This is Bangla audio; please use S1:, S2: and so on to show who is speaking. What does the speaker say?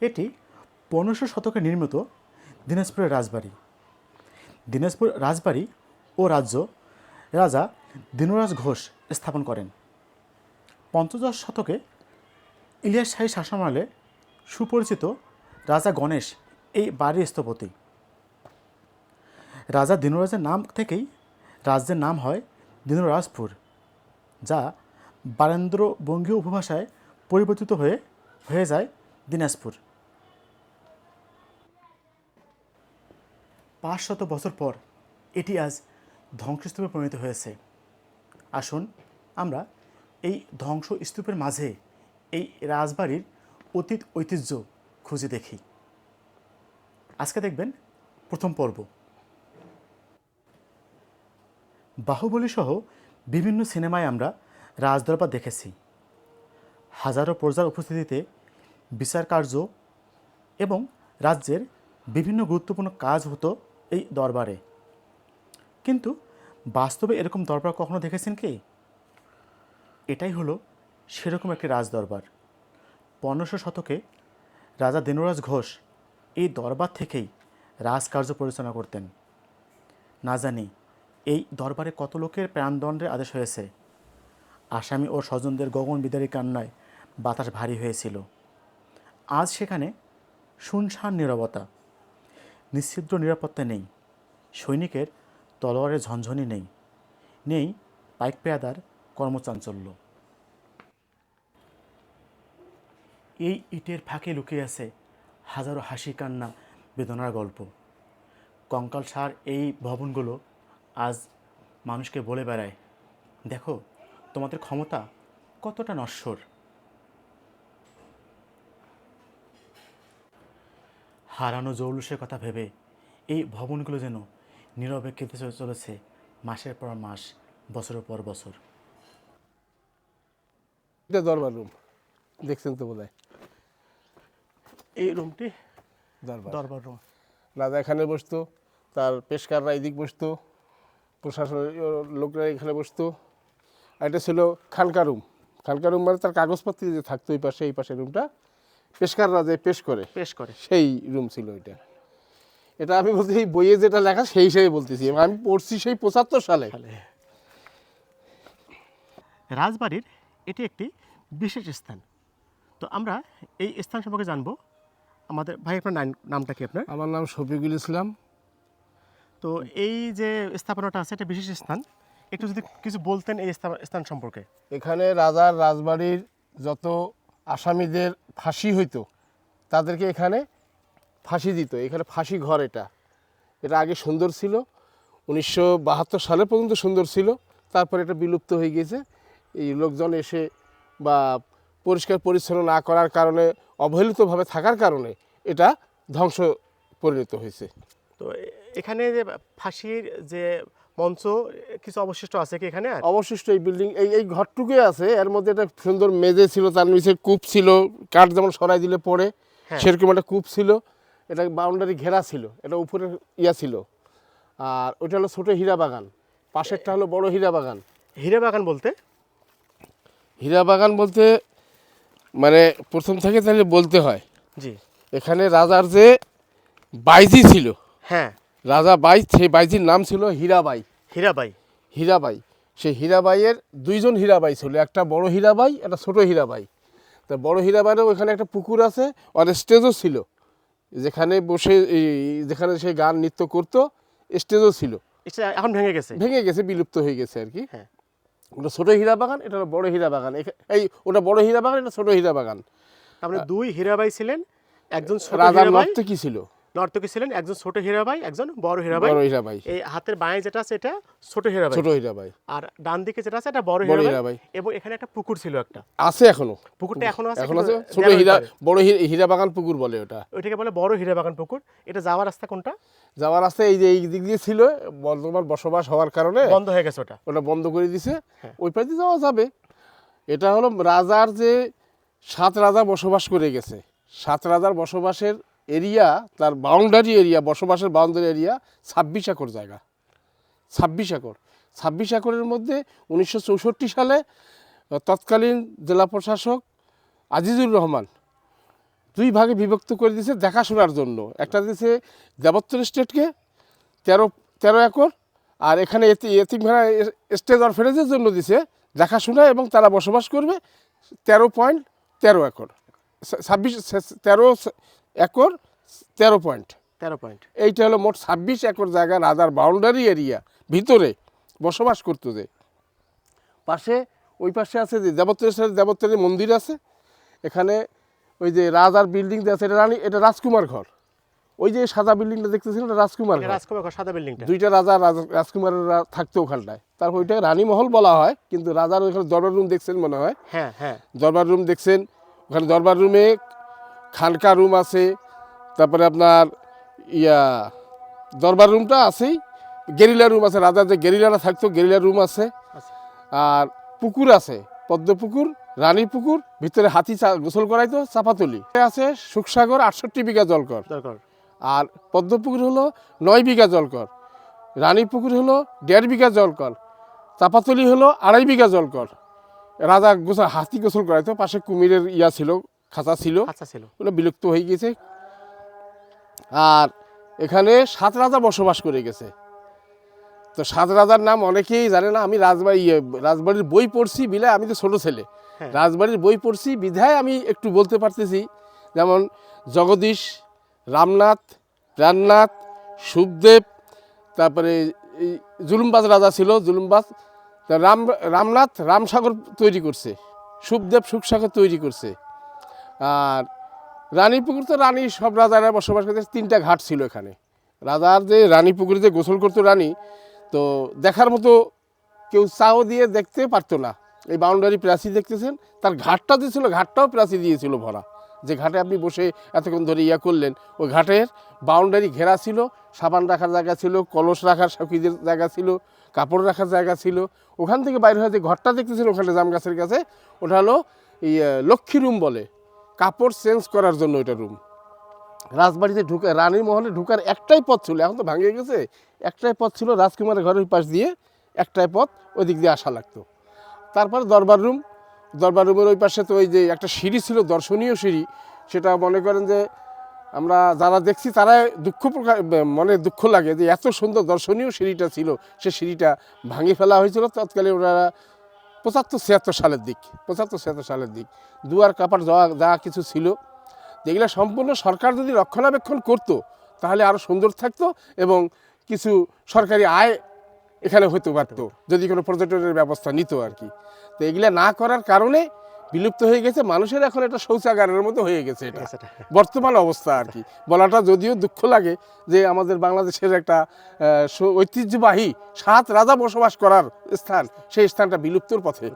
S1: এটি পনেরোশো শতকে নির্মিত দিনাজপুরের রাজবাড়ি। দিনাজপুর রাজবাড়ি ও রাজ্য রাজা দিনরাজ ঘোষ স্থাপন করেন। পঞ্চদশ শতকে ইলিয়াস শাহী শাসনামলে সুপরিচিত রাজা গণেশ এই বাড়ির স্থপতি। রাজা দিনরাজের নাম থেকেই রাজ্যের নাম হয় দিনরাজপুর, যা বারেন্দ্র বঙ্গীয় উপভাষায় পরিবর্তিত হয়ে হয়ে যায় দিনাজপুর। পাঁচশত বছর পর এটি আজ ধ্বংসস্তূপে পরিণত হয়েছে। আসুন আমরা এই ধ্বংসস্তূপের মাঝে এই রাজবাড়ির অতীত ঐতিহ্য খুঁজে দেখি। আজকে দেখবেন প্রথম পর্ব। বাহুবলী সহ বিভিন্ন সিনেমায় আমরা রাজদরবার দেখেছি। হাজারো প্রজার উপস্থিতিতে বিচার কার্য এবং রাজ্যের বিভিন্ন গুরুত্বপূর্ণ কাজ হতো এই দরবারে। কিন্তু বাস্তবে এরকম দরবার কখনো দেখেছেন কি? এটাই হলো সেরকম একটি রাজদরবার। পনেরোশো শতকে রাজা দিনরাজ ঘোষ এই দরবার থেকেই রাজকার্য পরিচালনা করতেন। না জানি এই দরবারে কত লোকের প্রাণদণ্ডের আদেশ হয়েছে। আসামি ও স্বজনদের গগন বিদারী কান্নায় বাতাস ভারী হয়েছিল। আজ সেখানে শুনশান নীরবতা। নিশ্ছিদ্র নিরাপত্তা নেই। সৈনিকের তলোয়ারের ঝনঝনি নেই। নেই পাইক পেয়াদার কর্মচাঞ্চল্য। এই ইটের ফাঁকে লুকিয়ে আছে হাজারো হাসি কান্না বেদনার গল্প। কঙ্কাল সার এই ভবনগুলো আজ মানুষকে বলে বেড়ায়, দেখো, তোমাদের ক্ষমতা কতটা নশ্বর। হারানো জৌলুসের কথা ভেবে এই ভবনগুলো যেন নীরবে কেঁদে চলেছে মাসের পর মাস বছরের পর বছর।
S2: এটা দরবার রুম দেখছেন তো বোধ
S1: এই রুমটি
S2: দরবার।
S1: দরবার রুম
S2: রাজা এখানে বসতো তার পেশকাররা এদিক বসতো প্রশাসনের লোকরা এখানে বসতো। আর এটা ছিল খানকা রুম খানকা রুম মানে তার কাগজপত্র যে থাকতো এই পাশে এই পাশে রুমটা পেশকাররা যে পেশ করে
S1: পেশ করে।
S2: সেই রুম ছিল এটা এটা আমি বলছি এই বইয়ে যেটা লেখা সেই হিসেবে বলতেছি আমি পড়ছি সেই পঁচাত্তর সালে।
S1: রাজবাড়ির এটি একটি বিশেষ স্থান। তো আমরা এই স্থান সম্পর্কে জানব। আমাদের ভাই আপনার নামটা কি আপনার?
S2: আমার নাম শফিকুল ইসলাম।
S1: তো এই যে স্থাপনাটা আছে এটা বিশেষ স্থান। একটু যদি কিছু বলতেন এই স্থান সম্পর্কে।
S2: এখানে রাজার রাজবাড়ির যত আসামিদের ফাঁসি হইতো, তাদেরকে এখানে ফাঁসি দিত। এখানে ফাঁসি ঘর এটা। এটা আগে সুন্দর ছিল, উনিশশো বাহাত্তর সালে পর্যন্ত সুন্দর ছিল, তারপর এটা বিলুপ্ত হয়ে গেছে এই লোকজন এসে বা পরিষ্কার পরিচ্ছন্ন না করার কারণে, অবহেলিতভাবে থাকার কারণে এটা ধ্বংস পরিণত হয়েছে।
S1: তো এখানে যে ফাঁসির যে মঞ্চ কিছু অবশিষ্ট আছে কি এখানে
S2: অবশিষ্ট এই বিল্ডিং এই এই ঘরটুকুই আছে। এর মধ্যে একটা সুন্দর মেজে ছিল তার নিচে কূপ ছিল কাঠ যেমন সরাই দিলে পড়ে
S1: হ্যাঁ।
S2: সেরকম একটা কূপ ছিল। এটা বাউন্ডারি ঘেরা ছিল এটা উপরে ইয়া ছিল। আর ওইটা হলো ছোটো হীরা বাগান পাশেরটা হলো বড় হীরা বাগান।
S1: হীরে বাগান বলতে?
S2: হীরা বাগান বলতে মানে প্রথম থেকে তাহলে বলতে হয়।
S1: জি।
S2: এখানে রাজার যে বাইজি ছিল
S1: হ্যাঁ।
S2: রাজা বাই সেই বাইজির নাম ছিল হীরাবাই।
S1: হীরাবাই।
S2: হীরাবাই। সেই হীরাবাইয়ের দুইজন হীরাবাই ছিল একটা বড় হীরাবাই একটা ছোট হীরাবাই। তা বড় হীরাবাইয়ের ওখানে একটা পুকুর আছে আর স্টেজও ছিল। যেখানে বসে যেখানে সে গান নৃত্য করতো স্টেজও ছিল।
S1: এখন ভেঙে গেছে?
S2: ভেঙে গেছে বিলুপ্ত হয়ে গেছে আর কি।
S1: হ্যাঁ।
S2: ওটা ছোট হীরা বাগান এটা বড় হীরা বাগান এই ওটা বড় হীরা বাগান এটা ছোট হীরা বাগান
S1: তারপরে মানে দুই হীরাবাই ছিলেন একজন
S2: রাজার
S1: হীরাবাই।
S2: নর্তে কি ছিল?
S1: নর্তকী ছিলেন একজন ছোট হীরাবাই একজন বড় হীরাবাই।
S2: বড় হীরাবাই।
S1: এই হাতের বাঁয়ে যেটা আছে এটা ছোট হীরাবাই।
S2: ছোট হীরাবাই।
S1: আর ডান দিকে যেটা আছে এটা বড় হীরাবাই। এবং এখানে একটা পুকুর ছিল একটা।
S2: আছে এখনও।
S1: পুকুরটা এখনও আছে
S2: এখন আছে। ছোট হীরা বড় হীরা বাগান পুকুর বলে ওটা।
S1: ওইটাকে বলে বড় হীরাবাগান পুকুর। এটা যাওয়ার রাস্তা কোনটা?
S2: যাওয়ার রাস্তা এই যে এই দিক দিয়ে ছিল বর্তমান বসবাস হওয়ার কারণে
S1: বন্ধ হয়ে গেছে ওটা।
S2: ওটা বন্ধ করে দিছে।
S1: হ্যাঁ।
S2: ওই পাশে যাওয়া যাবে। এটা হলো রাজার যে সাত রাজা বসবাস করে গেছে। সাত রাজার বসবাসের এরিয়া, তার বাউন্ডারি এরিয়া বসবাসের বাউন্ডারি এরিয়া ছাব্বিশ একর জায়গা। ছাব্বিশ একর। ছাব্বিশ একরের মধ্যে উনিশশো চৌষট্টি সালে তৎকালীন জেলা প্রশাসক আজিজুর রহমান দুই ভাগে বিভক্ত করে দিয়েছে দেখাশোনার জন্য। একটা দিয়েছে দেবত্তর স্টেটকে তেরো তেরো একর, আর এখানে এতি, এতিমখানা স্টেজ অরফেনেজের জন্য দিছে দেখাশোনা এবং তারা বসবাস করবে তেরো পয়েন্ট তেরো একর। ছাব্বিশ তেরো একর তেরো পয়েন্ট।
S1: তেরো পয়েন্ট।
S2: এইটা হলো মোট ছাব্বিশ একর জায়গা রাজার বাউন্ডারি এরিয়া ভিতরে বসবাস করতো যে। পাশে ওই পাশে আছে যে দেবত্রেশ্বর দেবত্রের মন্দির আছে এখানে ওই যে রাজার বিল্ডিং আছে এটা রানী এটা রাজকুমার ঘর। ওই যে সাদা বিল্ডিংটা দেখতেছেন এটা রাজকুমার ঘর।
S1: রাজকুমার ঘর, সাদা বিল্ডিংটা
S2: দুইটা রাজা রাজ- রাজকুমারেরা থাকতো ওখানটায়। তারপর ওইটাকে রানীমহল বলা হয় কিন্তু রাজার ওখানে দরবার রুম দেখছেন মনে হয়?
S1: হ্যাঁ হ্যাঁ।
S2: দরবার রুম দেখছেন ওখানে দরবার রুমে খানকা রুম আছে তারপরে আপনার ইয়া দরবার রুমটা আছেই গেরিলা রুম আছে রাজার যে গেরিলারা থাকতো গেরিলা রুম আছে।
S1: আচ্ছা।
S2: আর পুকুর আছে পদ্ম পুকুর রানী পুকুর ভিতরে হাতি চা- গোসল করাইতো চাপাতলি। আছে সুখসাগর আটষট্টি বিঘা জলকর। আর পদ্ম পুকুর হলো নয় বিঘা জলকর। রানী পুকুর হলো দেড় বিঘা জলকর। চাপাতলি হলো আড়াই বিঘা জলকর। রাজা গোসল হাতি গোসল করাইতো পাশে কুমিরের ইয়া ছিল খাঁচা ছিল।
S1: ছিল।
S2: ওগুলো বিলুপ্ত হয়ে গেছে আর এখানে সাত রাজা বসবাস করে গেছে। তো সাত রাজার নাম অনেকেই জানে না আমি রাজবাড়ি ইয়ে, রাজবাড়ির বই পড়ছি বিলে আমি তো ছোট ছেলে।
S1: হ্যাঁ।
S2: রাজবাড়ির বই পড়ছি বিধায় আমি একটু বলতে পারতেছি যেমন জগদীশ রামনাথ প্রাণনাথ সুখদেব তারপরে এই জুলুমবাজ রাজা ছিল জুলুমবাজ। তা রাম রামনাথ রামসাগর তৈরি করছে সুখদেব সুখসাগর তৈরি করছে। আর রানীপুকুর তো রানী সব রাজারা বসবাস করতে তিনটা ঘাট ছিল এখানে। রাজার যে রানীপুকুরে যে গোসল করতো রানী তো দেখার মতো কেউ চাও দিয়ে দেখতে পারতো না। এই বাউন্ডারি প্রাচী দেখতেছেন? তার ঘাটটা যে ছিল ঘাটটাও প্রাচী দিয়েছিল ভরা। যে ঘাটে আপনি বসে এতক্ষণ ধরে ইয়া করলেন ওই ঘাটের বাউন্ডারি ঘেরা ছিল সাবান রাখার জায়গা ছিল কলস রাখার সখীদের জায়গা ছিল কাপড় রাখার জায়গা ছিল। ওখান থেকে বাইরে হয়ে যে ঘরটা দেখতেছেন ওখানে জাম গাছের কাছে ওটা হলো এই আহ, লক্ষ্মী রুম বলে। কাপড় চেঞ্জ করার জন্য ওইটা রুম রাজবাড়িতে ঢুকে রানীর মহলে ঢুকার একটাই পথ ছিল, এখন তো ভাঙে গেছে, একটাই পথ ছিল রাজকুমারের ঘরের পাশ দিয়ে একটাই পথ ওই দিক দিয়ে আসা লাগতো। তারপরে দরবার রুম দরবার রুমের ওই পাশে তো ওই যে একটা সিঁড়ি ছিল, দর্শনীয় সিঁড়ি, সেটা মনে করেন যে আমরা যারা দেখছি তারা দুঃখ প্রকাশ মনে দুঃখ লাগে যে এত সুন্দর দর্শনীয় সিঁড়িটা ছিল, সে সিঁড়িটা ভাঙে ফেলা হয়েছিল, তৎকালে ওনারা পঁচাত্তর ছিয়াত্তর সালের দিক পঁচাত্তর ছিয়াত্তর সালের দিক। দুয়ার কাপার যা যা কিছু ছিল যেগুলো সম্পূর্ণ সরকার যদি রক্ষণাবেক্ষণ করতো তাহলে আরও সুন্দর থাকতো এবং কিছু সরকারি আয় এখানে হতে পারতো। যদি কোনো পর্যটনের ব্যবস্থা নিত আর কি। তো এগুলো না করার কারণে বিলুপ্ত হয়ে গেছে মানুষের এখন একটা শৌচাগারের মতো হয়ে গেছে এটা। বর্তমান অবস্থা আর কি। বলাটা যদিও দুঃখ লাগে যে আমাদের বাংলাদেশের একটা আহ, ঐতিহ্যবাহী সাত রাজা বসবাস করার স্থান সেই স্থানটা বিলুপ্তর পথে।